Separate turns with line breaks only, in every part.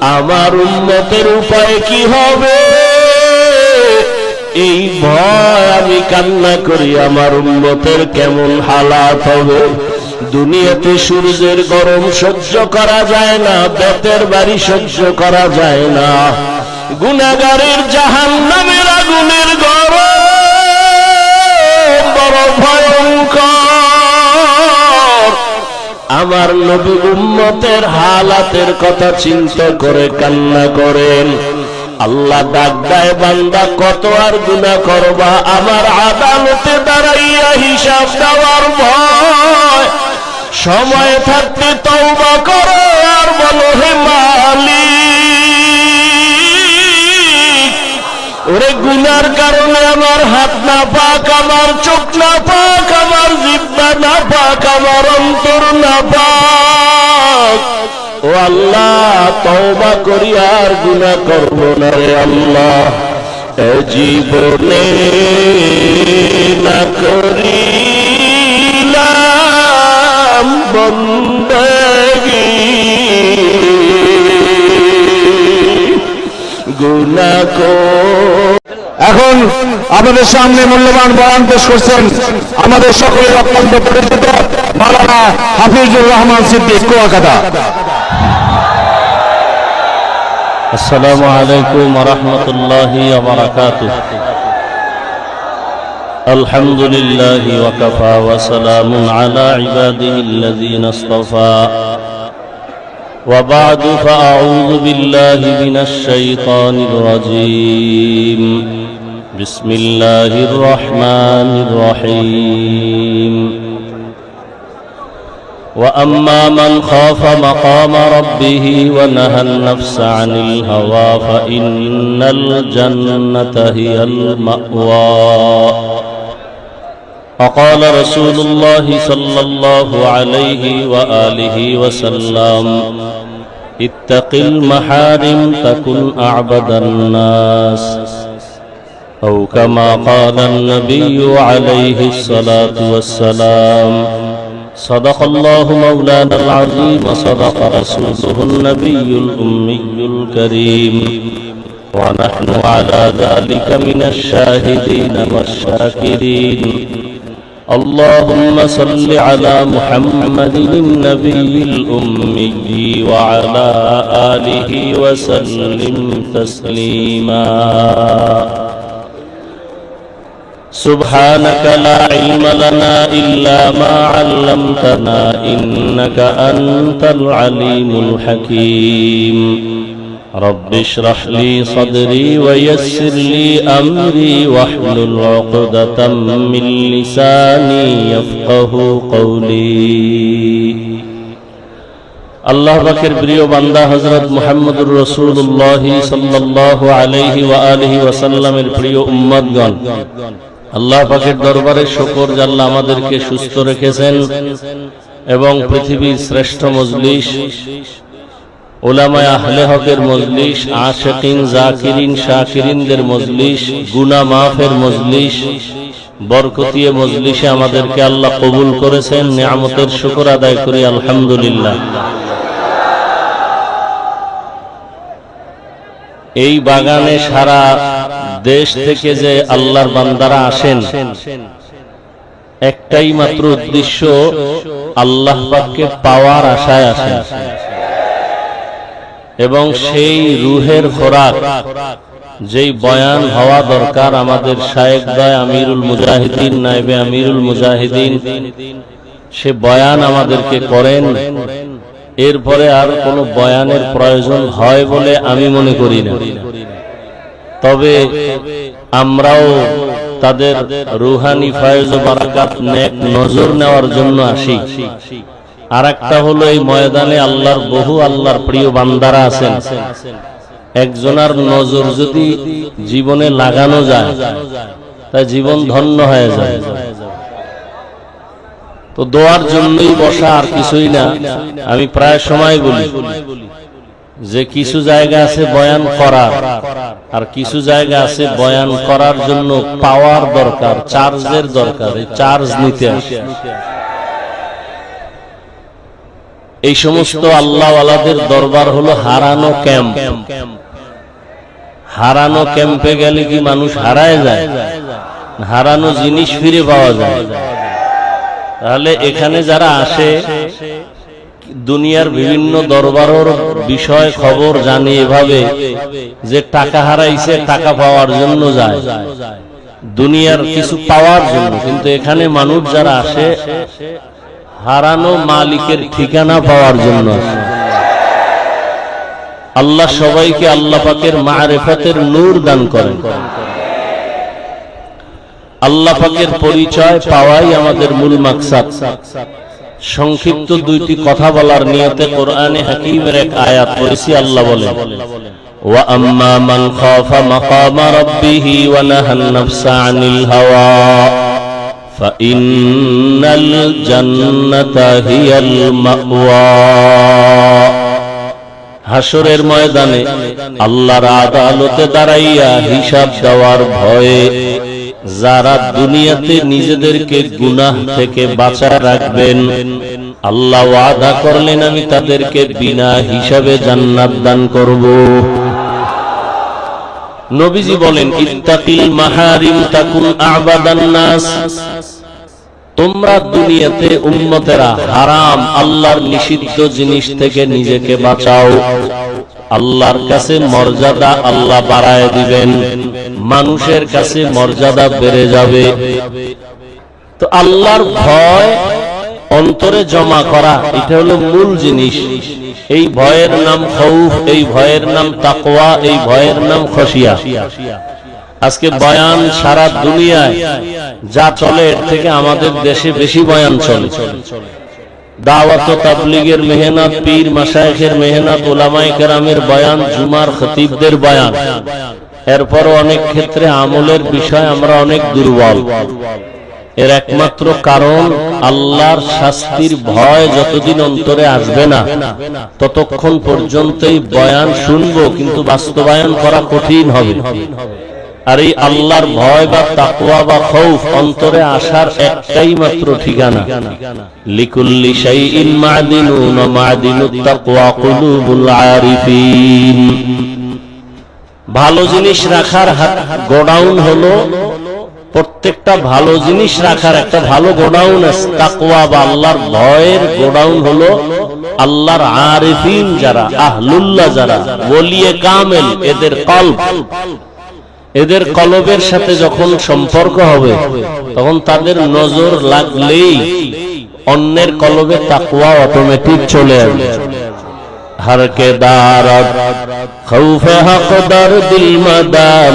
আমার উন্নতের উপায় কি হবে? এই ভয় আমি কান্না করি, আমার উন্নতের কেমন হালাত হবে? দুনিয়াতে সূর্যের গরম সহ্য করা যায় না, বেতের বাড়ি সহ্য করা যায় না। গুনাগারের জাহান নামের আগুনের গরম, বড় ভয়ঙ্কর আমার নবী উম্মতের হালাতের কথা চিন্তা করে কান্না করেন। আল্লাহ ডাক বান্দা, কত আর গুণা করবা? আমার আদালতে দাঁড়াইয়া হিসাব দেওয়ার ভয়। সময় থাকতে তওবা করো আর বলো, হে মালিক, ওরে গুনার কারণে আমার হাত না পাক, আমার চোখ না পাক, আমার জিব্বা না আমার অন্তর না পাক। ও আল্লাহ, তওবা করি আর গুনাহ করব না রে আল্লাহ। এ জীবনে না করিলাম বন্দগি। গুনাহ কর
এখন আমাদের সামনে মূল্যবান বয়ান পেশ করছেন আমাদের সকলের অত্যন্ত পরিচিত মালানা হাফিজুর রহমান সিদ্দিক কুয়াকাটা
السلام عليكم ورحمة الله وبركاته الحمد لله وكفى وسلام على عباده الذين اصطفى وبعد فأعوذ بالله من الشيطان الرجيم بسم الله الرحمن الرحيم. وأما من خاف مقام ربه ونهى النفس عن الهوى فإن الجنة هي المأوى. وقال رسول الله صلى الله عليه وآله وسلم اتق المحارم تكن أعبد الناس. أو كما قال النبي عليه الصلاة والسلام صدق الله مولانا العظيم وصدق رسوله النبي الأمي الكريم. ونحن على ذلك من الشاهدين والشاكرين. اللهم صل على محمد النبي الأمي وعلى آله وسلم تسليما. سبحانك لا علم لنا إلا ما علمتنا إنك أنت العليم الحكيم رب اشرح لي صدري ويسر لي أمري واحلل عقدة من لساني يفقه قولي আল্লাহ পাকের প্রিয় বান্দা হজরত মুহাম্মদুর রসুল্লাহ সাল্লাহ আলহি ওয়া আলহি ওয়াসাল্লামের প্রিয় উম্মদগণ আল্লাহ পাকের দরবারে শকর জাল্লা আমাদেরকে সুস্থ রেখেছেন এবং পৃথিবীর শ্রেষ্ঠ মজলিস, ওলামায় আহলে হকের মজলিস জাকিরিন, শাকিরিনদের মজলিস গুনা মাফের মজলিস, বরকতিয়ে মজলিসে আমাদেরকে আল্লাহ কবুল করেছেন, নিয়ামতের শুকর আদায় করি, আলহামদুলিল্লাহ। এই বাগানে সারা দেশ থেকে যে আল্লাহর বান্দারা আসেন, একটাই মাত্র উদ্দেশ্য আল্লাহ পাককে পাওয়ার আশায় আসেন। এবং সেই রুহের খোরাক, যেই বয়ান হওয়া দরকার আমাদের শায়েক দয় আমিরুল মুজাহিদিন নাইবে আমিরুল মুজাহিদিন, সে বয়ান আমাদেরকে করেন। এরপরে আর কোনো বয়ানের প্রয়োজন হয় বলে আমি মনে করি না। তবে আমরাও তাদের রুহানি ফায়জ বারাকাত নেক নজর নেওয়ার জন্য আসি। আর একটা হলো এই ময়দানে আল্লাহর বহু আল্লাহর প্রিয় বান্দারা আছেন। একজনার নজর যদি জীবনে লাগানো যায় তা জীবন ধন্য হয়ে যায়। তো দোয়ার জন্যই বসা আর কিছুই না, আমি প্রায় সময় বলি। যে কিছু জায়গা আছে বয়ান করার, আর কিছু জায়গা আছে বয়ান করার জন্য পাওয়ার দরকার, চার্জের দরকার, এই চার্জ নিতে আসে। এই সমস্ত আল্লাহওয়ালাদের দরবার হলো হারানো ক্যাম্প। হারানো ক্যাম্পে গেলে কি মানুষ হারায় যায়? হারানো জিনিস ফিরে পাওয়া যায়। তাহলে এখানে যারা আসে দুনিয়ার বিভিন্ন দরবারের বিষয়, খবর জানি এভাবে যে টাকা হারাইছে, টাকা পাওয়ার জন্য যায়। দুনিয়ার কিছু পাওয়ার জন্য। কিন্তু এখানে মানুষ যারা আসে, হারানো মালিকের ঠিকানা পাওয়ার জন্য আল্লাহ সবাইকে আল্লাহ পাকের মারেফতের নূর দান করেন। আল্লাহ পাকের পরিচয় পাওয়াই আমাদের মূল মাকসাদ। সংক্ষিপ্ত দুইটি কথা বলার নিয়তে কোরআনে হাকিমের এক আয়াত পড়েছি আল্লাহ বলে وأما من خاف مقام ربه ونهى النفس عن الهوى فإن الجنة هي المأوى হাসরের ময়দানে আল্লাহর আদালতে দাঁড়াইয়া হিসাব দেওয়ার ভয়ে যারা দুনিয়াতে নিজেদেরকে গুনাহ থেকে বাঁচা রাখবেন, আল্লাহ ওয়াদা করলেন আমি তাদেরকে বিনা হিসাবে জান্নাত দান করব। নবীজি বলেন, ইত্তাকিল মাহারিম তাকুন আবাদান নাস। তোমরা দুনিয়াতে উম্মতেরা হারাম, আল্লাহর নিষিদ্ধ জিনিস থেকে নিজেকে বাঁচাও। আল্লাহর কাছে মর্যাদা আল্লাহ বাড়ায় দিবেন। মানুষের কাছে মর্যাদা বেড়ে যাবে। তো আল্লাহর ভয় অন্তরে জমা করা, এটা হলো মূল জিনিস। এই ভয়ের নাম খৌফ, এই ভয়ের নাম তাকওয়া, এই ভয়ের নাম খসিয়া। আজকে বয়ান সারা দুনিয়ায় যা চলে, এর থেকে আমাদের দেশে বেশি বয়ান চলে। দাওয়াত তাবলিগের মেহনত, পীর মেহনত ওলামায়ে কেরামের বয়ান, জুমার খতিবদের বয়ান। এরপরও অনেক ক্ষেত্রে আমলের বিষয় আমরা অনেক দুর্বল। এর একমাত্র কারণ আল্লাহর শাস্তির ভয় যতদিন অন্তরে আসবে না, ততক্ষণ পর্যন্তই বয়ান শুনব, কিন্তু বাস্তবায়ন করা কঠিন হবে। আর এই আল্লাহর ভয় বা তাকওয়া বা খৌফ অন্তরে আসার একটাই মাত্র ঠিকানা। লিকুল্লি শাইইন মাদিনুন মাদিনুত তাকওয়া কুলুবুল আরিফিন। ভালো জিনিস রাখার হাত- গোডাউন হলো, প্রত্যেকটা ভালো জিনিস রাখার একটা ভালো গোডাউন আছে। তাকওয়া বা আল্লাহর ভয়ের গোডাউন হলো আল্লাহর আরিফিন যারা, আহলুল্লাহ যারা, ওলিয়ে কামেল, এদের কল্প এদের কলবের সাথে যখন সম্পর্ক হবে, তখন তাদের নজর লাগলেই অন্যের কলবে তাকুয়া অটোমেটিক চলে আসবে। হারকে দার খৌফে হক দর দিল মদাম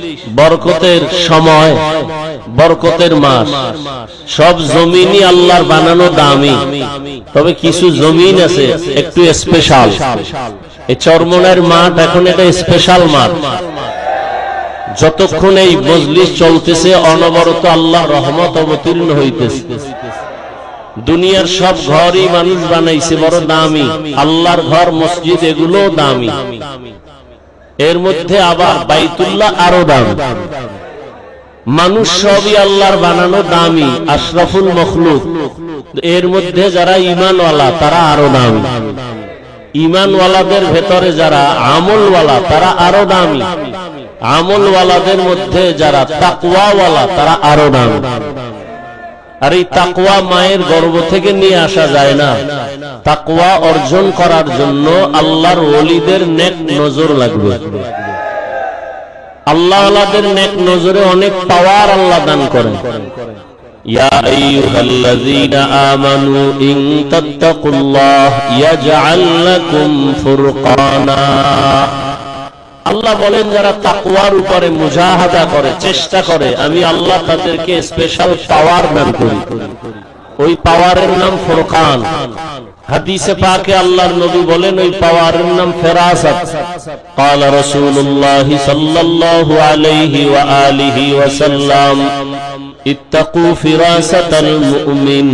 বরকতের সময়, বরকতের মাস। সব জমিনই আল্লাহর বানানো দামি। তবে কিছু জমিন আছে একটু স্পেশাল এই চরমনের মাঠ এখন এটা স্পেশাল মাঠ। যতক্ষণ এই মজলিস চলতেছে, অনবরত আল্লাহ রহমত অবতীর্ণ হইতেছে। দুনিয়ার সব ঘরই মানুষ বানাইছে, বড় দামি। আল্লাহর ঘর, মসজিদ এগুলো দামি। এর মধ্যে আবার বাইতুল্লাহ আরও দামি। মানুষ সবই আল্লাহর বানানো দামি আশরাফুল মখলুক। এর মধ্যে যারা ইমানওয়ালা তারা আরও দামি। ইমানওয়ালাদের ভেতরে যারা আমলওয়ালা তারা আরও দামি। আমলওয়ালাদের মধ্যে যারা তাকওয়াওয়ালা তারা আরও দামি। আর এই তাকওয়া মায়ের গর্ব থেকে নিয়ে আসা যায় না তাকওয়া অর্জন করার জন্য আল্লাহর ওলিদের নেক নজর লাগবে আল্লাহ আল্লাহদের নেক নজরে অনেক পাওয়ার আল্লাহ দান করেন يا أيها الذين آمنوا إن تتقوا الله يجعل لكم فرقانا আল্লাহ বলেন যারা তাকওয়ার উপরে মুজাহাদা করে চেষ্টা করে আমি আল্লাহ তাদেরকে স্পেশাল পাওয়ার দান করি ওই পাওয়ারের নাম ফুরকান হাদিসে পাকে আল্লাহর নবী বলেন ওই পাওয়ারের নাম ফেরাসাত قال رسول الله صلى الله عليه وآله وسلم اتقوا فراسة المؤمن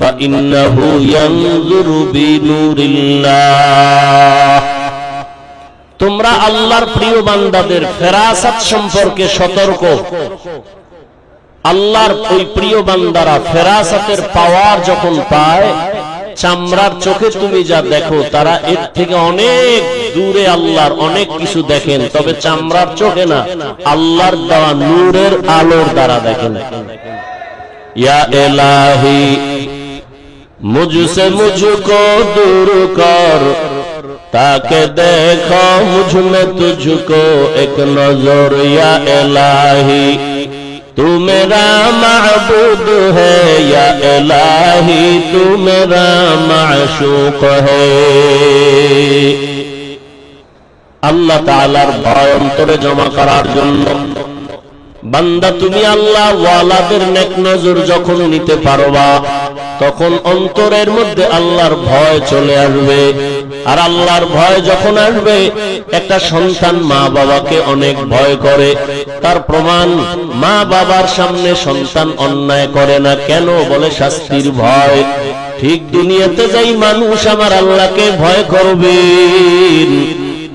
فإنه ينظر بنور الله তোমরা আল্লাহর প্রিয় বান্দাদের ফেরাসাত সম্পর্কে সতর্ক। আল্লাহর ওই প্রিয় বান্দারা ফেরাসাতের পাওয়ার যখন পায়, চামড়ার চোখে তুমি যা দেখো, তারা এর থেকে অনেক দূরে আল্লাহর অনেক কিছু দেখেন, তবে চামড়ার চোখে না, আল্লাহর দেওয়া নূরের আলোর দ্বারা দেখেন। ইয়া এলাহি, মুঝসে মুঝকো দূর কর تاکہ دیکھو مجھ میں تجھ کو ایک نظر یا الہی تو میرا معبود ہے یا الہی تو میرا معشوق ہے اللہ تعالیٰ بھائم ترے جمع قرار جنب বান্দা, তুমি আল্লাহ ওয়ালাদের নেক নজর যখন নিতে পারবা, তখন অন্তরের মধ্যে আল্লাহর ভয় চলে আসবে। আর আল্লাহর ভয় যখন আসবে, একটা সন্তান মা বাবাকে অনেক ভয় করে। তার প্রমাণ মা বাবার সামনে সন্তান অন্যায় করে না কেন বলে শাস্তির ভয়। ঠিক দুনিয়াতে যাই মানুষ আমার আল্লাহকে ভয় করবেন।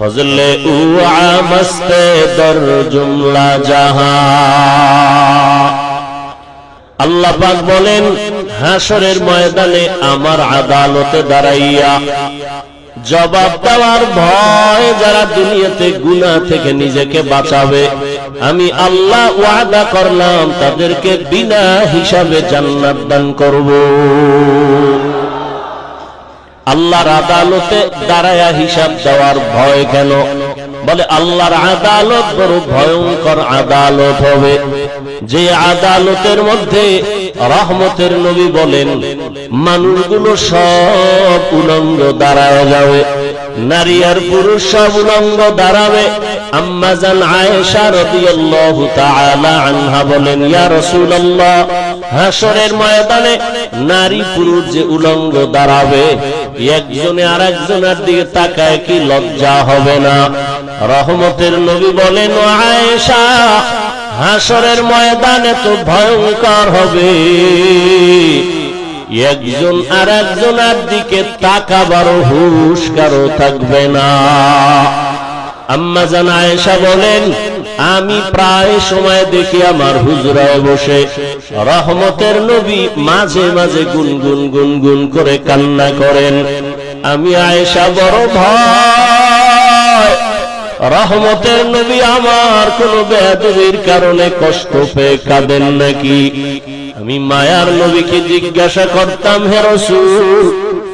ফজলে او عامست দর জুমলা জাহা। আল্লাহ পাক বলেন হাসরের ময়দানে আমার আদালতে দাঁড়াইয়া জবাব দেওয়ার ভয় যারা দুনিয়াতে গুনা থেকে নিজেকে বাঁচাবে, আমি আল্লাহ ওয়াদা করলাম তাদেরকে বিনা হিসাবে জান্নাত দান করব। আল্লাহর আদালতে দাঁড়ায়া হিসাব দেওয়ার ভয় কেন? বলে, আল্লাহর আদালত বড় ভয়ঙ্কর আদালত হবে। যে আদালতের মধ্যে রহমতের নবী বলেন, মানুষগুলো সব উলঙ্গ দাঁড়ায় যাবে, নারী আর পুরুষ সব উলঙ্গ দাঁড়াবে। আম্মাজান আয়েশা রাদিয়াল্লাহু দাঁড়াবে, একজনে আর একজনের দিকে তাকায় কি লজ্জা হবে না? রহমতের নবী বলেন আয়েশা, হাসরের ময়দানে তো ভয়ঙ্কর হবে। একজন আর একজনের দিকে তাকাবারও হুশ কারও থাকবে না। আম্মা জান আয়েশা বলেন, আমি প্রায় সময় দেখি আমার হুজরায় বসে। রহমতের নবী মাঝে মাঝে গুনগুন গুনগুন করে কান্না করেন। আমি আয়েশা বড় ভয় রহমতের নবী আমার কোন বেদবির কারণে কষ্ট পেয়ে কাঁদেন নাকি? আমি মায়ার নবীকে জিজ্ঞাসা করতাম হেরসু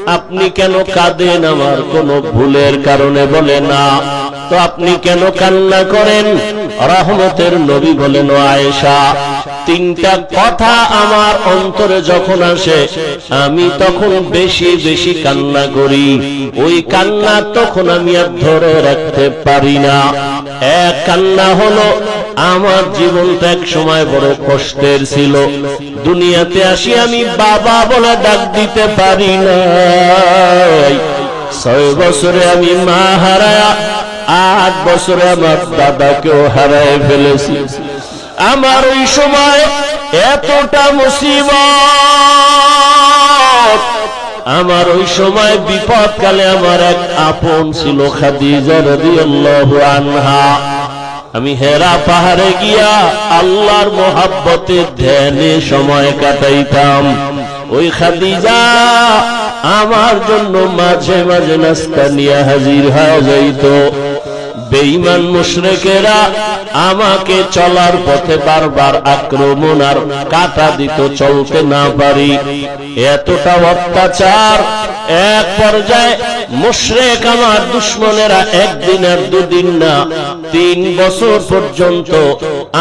আপনি কেন কাঁদেন? আমার কোন ভুলের কারণে বলে না। তো আপনি কেন কান্না করেন? রহমতের নবী বলেন আয়েশা, তিনটা কথা আমার অন্তরে যখন আসে, আমি তখন বেশি বেশি কান্না করি। ওই কান্না তখন আমি আর ধরে রাখতে পারি না। এক কান্না হলো, আমার জীবনটা এক সময় বড় কষ্টের ছিল। দুনিয়াতে আসি আমি বাবা বলে ডাক দিতে পারি না ছয় বছরে আমি মা হারায়া আট বছরে আমার দাদাকেও হারায় ফেলেছি। আমার ওই সময় এতটা মুসিবত। আমার ওই সময় বিপদ কালে আমার এক আপন ছিল আনহা। আমি হেরা পাহাড়ে গিয়া আল্লাহর মোহাব্বতের ধ্যানে সময় কাটাইতাম। ওই খাদিজা আমার জন্য মাঝে মাঝে নাস্তা নিয়ে হাজির হয়ে যাইত। বেঈমান মুশরিকেরা আমাকে চলার পথে বারবার আক্রমণ আর কাটা দিত চলতে না পারি। এতটা অত্যাচার, এক পর্যায়ে মুশরেক আমার দুশ্মনেরা একদিন আর দুদিন না, তিন বছর পর্যন্ত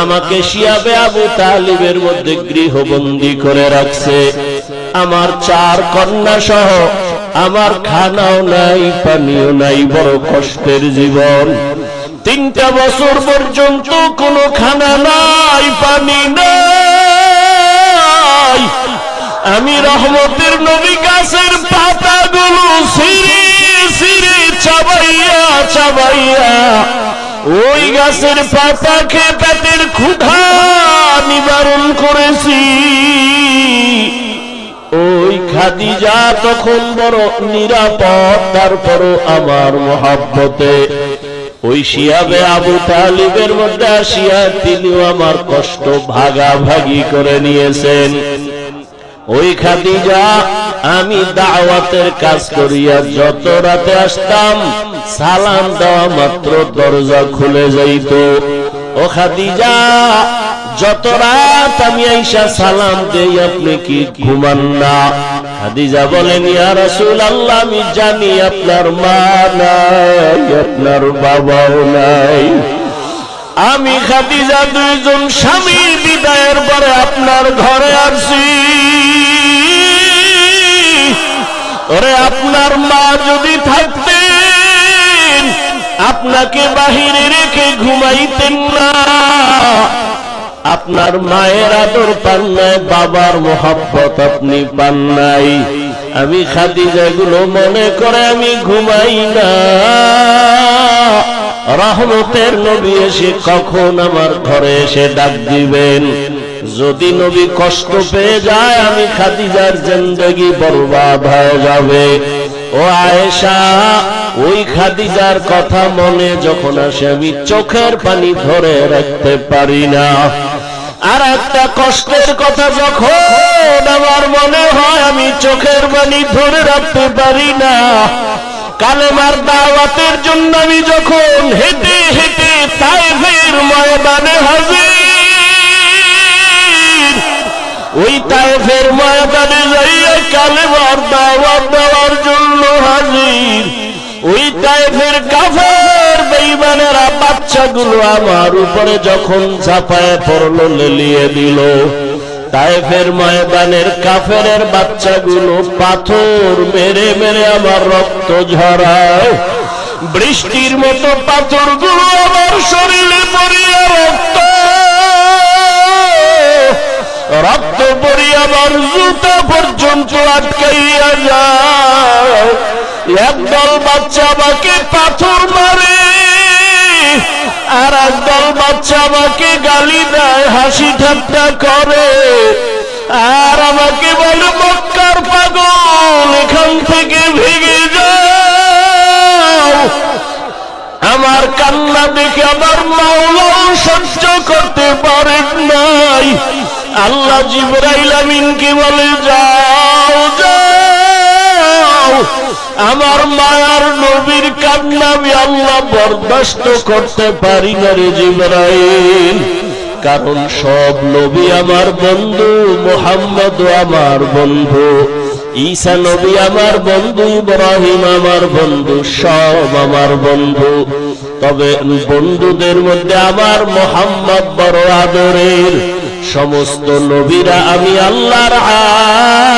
আমাকে শিয়াবে আবু তালিবের মধ্যে গৃহবন্দী করে রাখছে। আমার চার কন্যা সহ আমার খানাও নাই, পানিও নাই, বড় কষ্টের জীবন। তিনটা বছর পর্যন্ত কোনো খানা নাই, পানি নাই। আমি রহমতের নবী গাছের পাতাগুলো সিঁড়ি সিঁড়ি চাবাইয়া চাবাইয়া ওই গাছের পাতা খেয়ে ক্ষুধা নিবারণ করেছি। ওই খাদিজা তখন বড় নিরাপদ, তারপরও আমার মহাব্বতে। ওই শিয়াবে আবু তালিবের মধ্যে আসিয়া তিনিও আমার কষ্ট ভাগাভাগি করে নিয়েছেন। ওই খাদিজা, আমি দাওয়াতের কাজ করিয়া যত রাতে আসতাম, সালাম দেওয়া মাত্র দরজা খুলে যাইত। ও খাদিজা, যত রাত আমি আইসা সালাম দেই, আপনি কি ঘুমান না? খাদিজা বলেন, ইয়া আল্লাহ আমি জানি আপনার মা নাই, আপনার বাবাও নাই। আমি খাদিজা দুইজন স্বামীর বিদায়ের পরে আপনার ঘরে আসি ওরে, আপনার মা যদি থাকতেন, আপনাকে বাহিরে রেখে ঘুমাইতেন না। আপনার মায়ের আদর পান নাই, বাবার মোহাব্বত আপনি পান নাই। আমি খাদিজা গুলো মনে করে আমি ঘুমাই না। রহমতের নবী এসে কখন আমার ঘরে এসে ডাক দিবেন? যদি নবী কষ্ট পেয়ে যায়, আমি খাদিজার জিন্দগি বরবাদ হয়ে যাবে। ও আয়েশা, ওই খাদিজার কথা মনে যখন আসে, আমি চোখের পানি ধরে রাখতে পারি না। আর একটা কষ্টের কথা যখন আমার মনে হয় আমি চোখের পানি ধরে রাখতে পারি না, কালেমার দাওয়াতের জন্য আমি যখন হেঁটে হেঁটে তাইফের ময়দানে হাজির, ওই তাইফের ময়দানে যাইয়া কালেমার দাওয়াত দেওয়ার জন্য হাজির, ওই তাইফের কাফের বেঈমানেরা বাচ্চাগুলো আমার উপরে যখন ঝাঁপায় পড়ল, লেলিয়ে দিল। তাইফের ময়দানের কাফেরের বাচ্চাগুলো পাথর মেরে মেরে আমার রক্ত ঝরায়। বৃষ্টির মতো পাথরগুলো আমার শরীরে পড়িয়া রক্ত। রক্ত পরি আমার জুতা পর্যন্ত আটকাইয়া যায়। একদল বাচ্চা আমাকে পাথর মারে। আর একদল বাচ্চা আমাকে গালি দেয়, হাসি ঠাট্টা করে। আর আমাকে বলে, মক্কার পাগল, এখান থেকে ভেঙে যাও। আমার কান্না দেখে আমার মাওলাও সহ্য করতে পারেন নাই। আল্লাহ জিবরাইল আমিনকে বলে, যাও যাও। আমার মায়ার নবীর কান্না আমি আল্লাহ বরদাস্ত করতে পারি না রে জিবরাইল। কারণ সব নবী আমার বন্ধু, মোহাম্মদ আমার বন্ধু, ঈসা নবী আমার বন্ধু, ইব্রাহিম আমার বন্ধু, সব আমার বন্ধু। তবে বন্ধুদের মধ্যে আমার মোহাম্মদ বড় আদরের সমস্ত নবীরা আমি আল্লাহর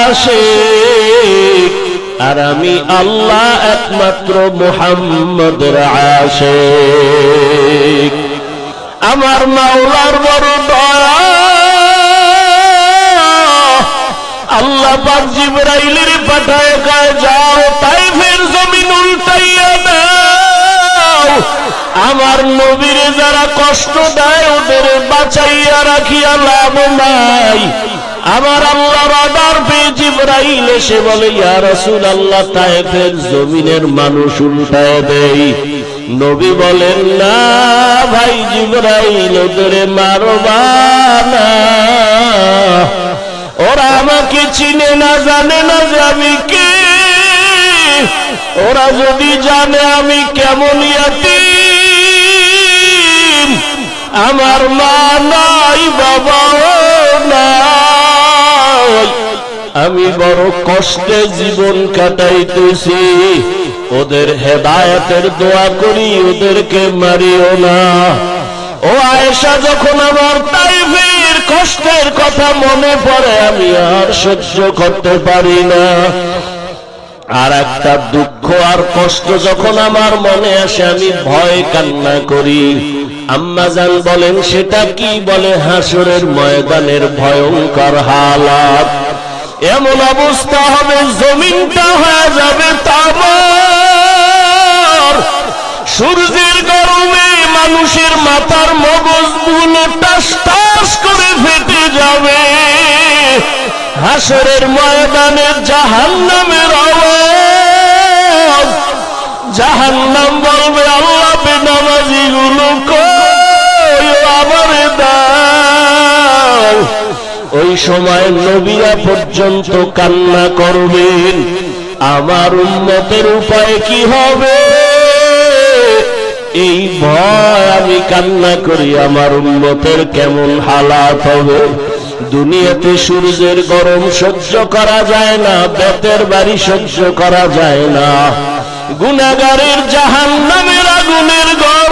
আশিক। আর আমি আল্লাহ একমাত্র মোহাম্মদের আশিক। আমার মাওলার বড় দয়া। আল্লাহ পাক জিবরাইলের পাঠায় কয়, যাও তাই ফের জমিন উল্টাইয়া দাও। আমার নবীরে যারা কষ্ট দেয়, ওদের বাঁচাইয়া রাখিয়া লাভ নাই। আমার আল্লাহ অর্ডার পেয়ে জিবরাইল এসে বলে, ইয়া রাসূল আল্লাহ তাইফের জমিনের মানুষ উল্টায় দেই। নবী বলেন, না ভাই জিবরাইল, ওদের মারবা না। ওরা আমাকে চিনে না, জানে না যে আমি কে। ওরা যদি জানে আমি কেমন ইয়াতি আমার মা নাই বাবা নাই। আমি বড় কষ্টে জীবন কাটাইতেছি। ওদের হেদায়েতের দোয়া করি, ওদেরকে মারিও না। ও আয়েশা, যখন আমার তাইফের কষ্টের কথা মনে পড়ে, আমি আর সহ্য করতে পারি না। আর একটা দুঃখ আর কষ্ট যখন আমার মনে আসে, আমি ভয় কান্না করি। আম্মা আম্মাজান বলেন, সেটা কি বলে? হাসরের ময়দানের ভয়ঙ্কর হালাত। এমন অবস্থা হবে, জমিনটা হয়ে যাবে তামার। সূর্যের গরমে মানুষের মাথার মগজগুলো টাস টাস করে ফেটে যাবে। হাসরের ময়দানে জাহান্নামের আওয়াজ। জাহান্নাম বলবে, আল্লাহ বেনামাজি গুলো ওই সময় নবীরা পর্যন্ত কান্না করবেন। আমার উন্নতের উপায় কি হবে? এই ভয় আমি কান্না করি, আমার উন্নতের কেমন হালাত হবে? দুনিয়াতে সূর্যের গরম সহ্য করা যায় না, বেতের বাড়ি সহ্য করা যায় না। গুনাগারের জাহান নামের আগুনের গরম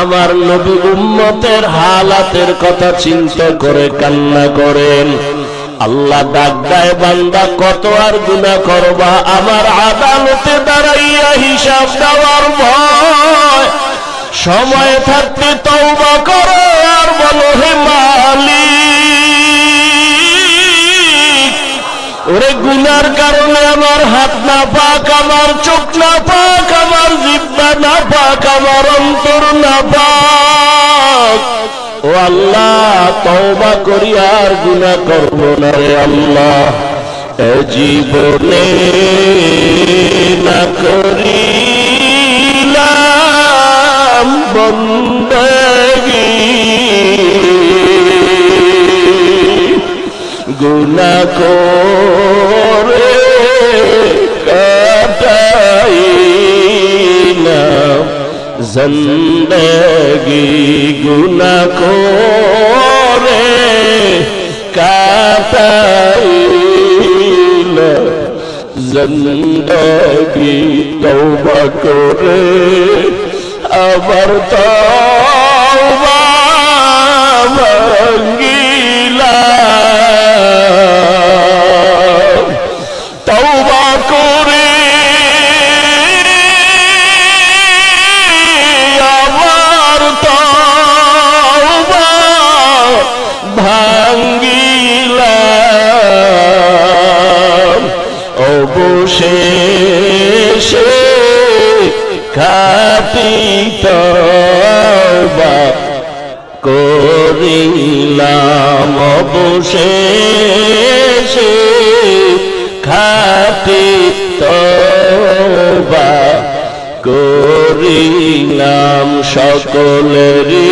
আমার নবী উম্মতের হালাতের কথা চিন্তা করে, কান্না করেন আল্লাহ ডাক বান্দা কত আর গুণা করবা? আমার আদালতে দাঁড়াইয়া হিসাব দেওয়ার ভয়। সময় থাকতে তৌবা করো আর বলো, হে মালিক ওরে গুনার কারণে আমার হাত না পাক, আমার চোখ না পাক, আমার জিব্বা না পাক, আমার অন্তর না পাক। ও আল্লাহ, তওবা করি আর গুনাহ করব না রে আল্লাহ। জীবনে না করিলাম বন্দগী গুনা করে কাটাই না জিন্দগি গুনা করে কাটাই না জিন্দগি তওবা করে আবার তওবা সকলেরই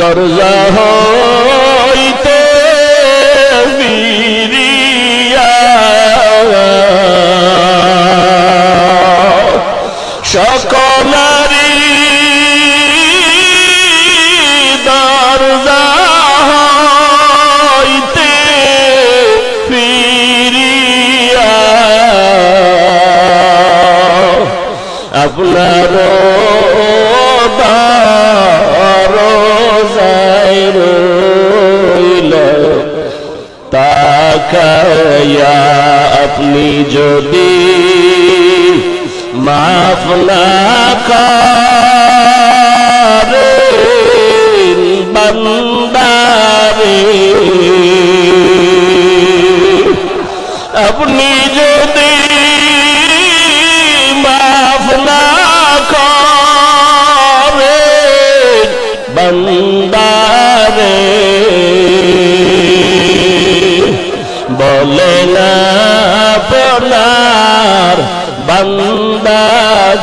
দরজা হইতে বিরিয়া সকলারি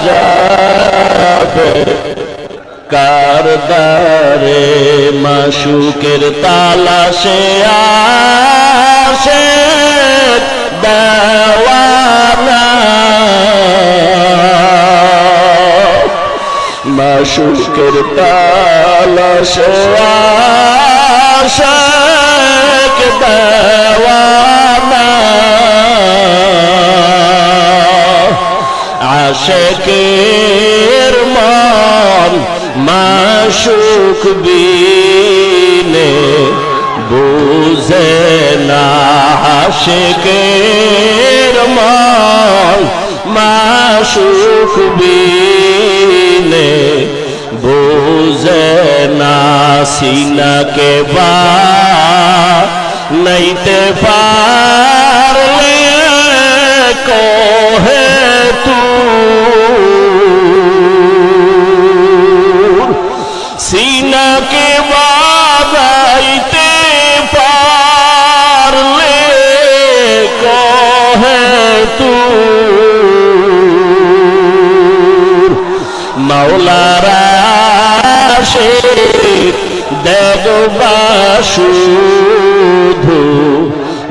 যাবে কারদারে মাসুকের তালাশে আসে দেওয়া মাসুকের তালাশ আশাক দেওয়ানা। আশেকের মন মাসুক বিনে বুঝে না আশেকের মন মাসুক বিনে বুঝে না সিনাকে বা নইতে পারলে তু সিনাকে বাজাইতে পারলে কহে তু মাওলারা সে শুধু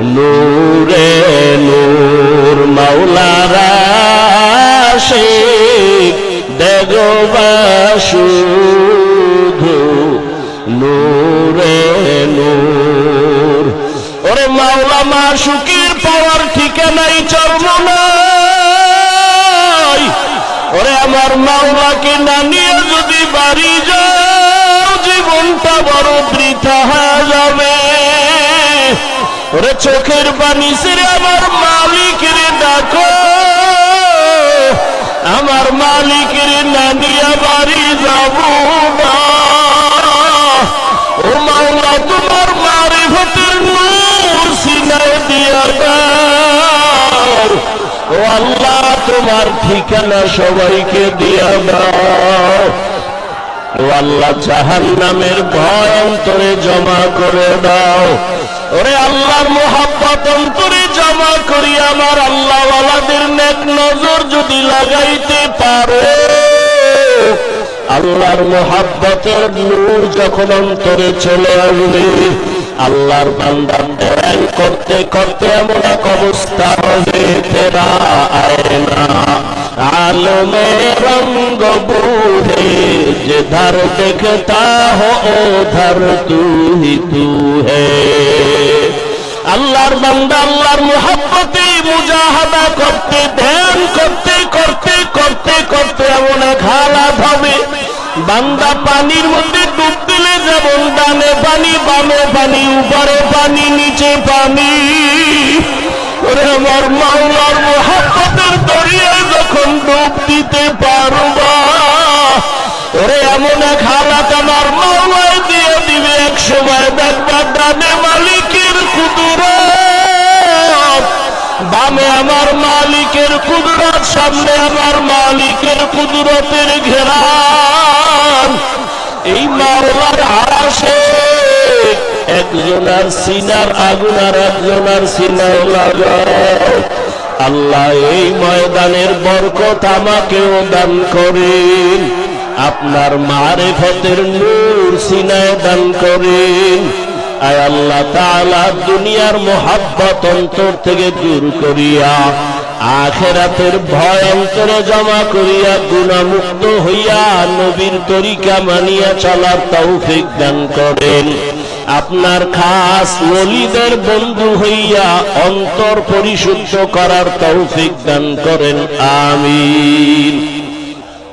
নূরে নূর মাওলারা শুধু নূরে পাওয়ার ঠিকানাই চর্মনাই ওরে আমার মাওলাকে না নিয়ে যদি বাড়ি যাও, জীবনটা বড় বৃথা যাবে। ওরে চোখের পানি সেরে আমার মালিকের না বাড়ি যাব ও মাওলা, তোমার মারে ভেতর নূর সিনায় দিয়া দাও। ও আল্লাহ, তোমার ঠিকানা সবাইকে দিয়া দাও। ও আল্লাহ জাহান নামের ভয় অন্তরে জমা করে দাও। ওরে আল্লাহর মোহাব্বত অন্তরে জমা করি আমার আল্লাহ ওয়ালাদের নেক নজর যদি লাগাইতে পারে। আল্লাহর মোহাব্বতের নূর যখন অন্তরে চলে আসবে, আল্লাহর বান্দা ধ্যান করতে করতে এমন এক অবস্থা হবে তেরা আয়না আলমে রঙ্গ বুড়ে যে ধর দেখতা হো ও ধর তু হি আল্লাহর বান্দা আল্লাহর মোহাব্বতে মুজাহাদা করতে ধ্যান করতে করতে করতে করতে এমন এক হালাত হবে বান্দা পানির মধ্যে ডুব দিলে যেমন ডানে পানি বামে পানি উপরে পানি নিচে পানি ওরে আমার মাওলার মোহাব্বতের দরিয়ায় যখন ডুব দিতে পারবা ওরে এমন এক হালাত আমার মাওলায় দিয়ে দিবে এক সময় দেখবা ডানে মালিকের কুদুরত। বামে আমার মালিকের কুদরত, সামনে আমার মালিকের কুদরতের ঘেরান এই মাওলার আশে একজনার সিনার আগুন আর একজনার সিনার লাগাও আল্লাহ এই ময়দানের বরকত আমাকেও দান করেন। আপনার মারেফতের নূর সিনায় দান করেন আয় আল্লাহ তাআলা দুনিয়ার মোহাব্বত অন্তর থেকে দূর করিয়া, আখেরাতের ভয় অন্তরে জমা করিয়া, গুণামুক্ত হইয়া নবীর তরিকা মানিয়া চলার তৌফিক দান করেন। আপনার খাস ওলিদের বন্ধু হইয়া অন্তর পরিশুদ্ধ করার তৌফিক দান করেন। আমিন।